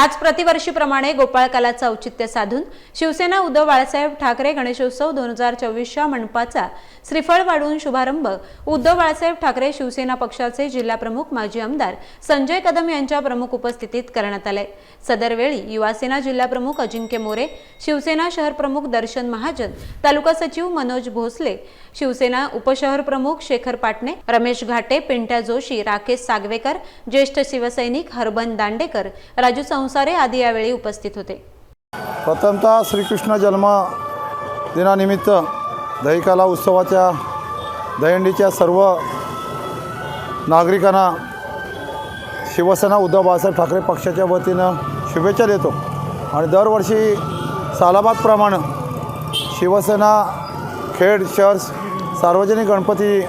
आज प्रतिवर्षीप्रमाणे गोपाळकालाचं औचित्य साधून शिवसेना उद्धव बाळासाहेब ठाकरे गणेशोत्सव दोन हजार चोवीसच्या मंडपाचा श्रीफळ वाढवून शुभारंभ. उद्धव बाळासाहेब ठाकरे शिवसेना पक्षाचे जिल्हाप्रमुख माजी आमदार संजय कदम यांच्या प्रमुख उपस्थितीत करण्यात आले. सदरवेळी युवासेना जिल्हाप्रमुख अजिंक्य मोरे शिवसेना शहर प्रमुख दर्शन महाजन तालुका सचिव मनोज भोसले शिवसेना उपशहर प्रमुख शेखर पाटणे रमेश घाटे पिंट्या जोशी राकेश सागवेकर ज्येष्ठ शिवसैनिक हरबन दांडेकर राजू संसारे आदी यावेळी उपस्थित होते. प्रथमतः श्रीकृष्ण जन्म दिनानिमित्त दहिकाला उत्सवाच्या दहिंडीच्या सर्व नागरिकांना शिवसेना उद्धव बाळासाहेब ठाकरे पक्षाच्या वतीनं शुभेच्छा देतो. आणि दरवर्षी सालाबादप्रमाणे शिवसेना खेड शहर सार्वजनिक गणपती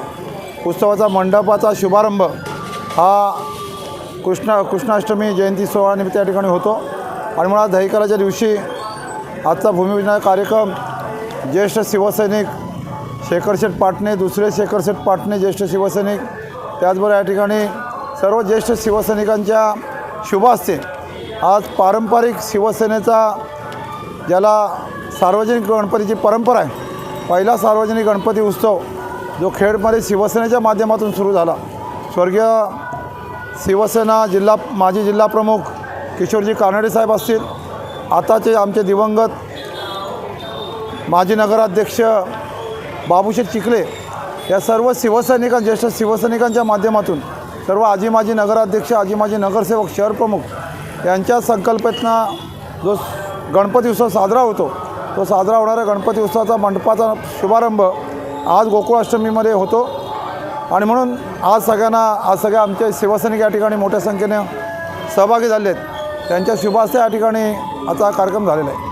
उत्सवाचा मंडपाचा शुभारंभ हा कृष्ण कृष्णाष्टमी जयंती सोहळानिमित्त या ठिकाणी होतो. आणि मुळात दहिकालाच्या दिवशी आजचा भूमिपूजन कार्यक्रम ज्येष्ठ शिवसैनिक शेखरशेठ पाटणे दुसरे शेखरशेठ पाटणे ज्येष्ठ शिवसैनिक त्याचबरोबर या ठिकाणी सर्व ज्येष्ठ शिवसैनिकांच्या शुभ असते आज पारंपरिक शिवसेनेचा ज्याला सार्वजनिक गणपतीची परंपरा आहे पहिला सार्वजनिक गणपती उत्सव जो खेडमध्ये शिवसेनेच्या माध्यमातून सुरू झाला. स्वर्गीय शिवसेना जिल्हा माजी जिल्हाप्रमुख किशोरजी कानडे साहेब असतील. आताचे आमचे दिवंगत माजी नगराध्यक्ष बाबूशेठ चिखले या सर्व शिवसैनिकां ज्येष्ठ शिवसैनिकांच्या माध्यमातून सर्व आजी माजी नगराध्यक्ष आजी माजी नगरसेवक शहरप्रमुख यांच्या संकल्पनेतना जो गणपती उत्सव साजरा होतो तो साजरा होणाऱ्या गणपती उत्सवाचा मंडपाचा शुभारंभ आज गोकुळाष्टमीमध्ये होतो. आणि म्हणून आज सगळ्यांना आज सगळ्या आमचे शिवसैनिक या ठिकाणी मोठ्या संख्येने सहभागी झाले आहेत त्यांच्या शुभास्ते या ठिकाणी आता कार्यक्रम झालेला आहे.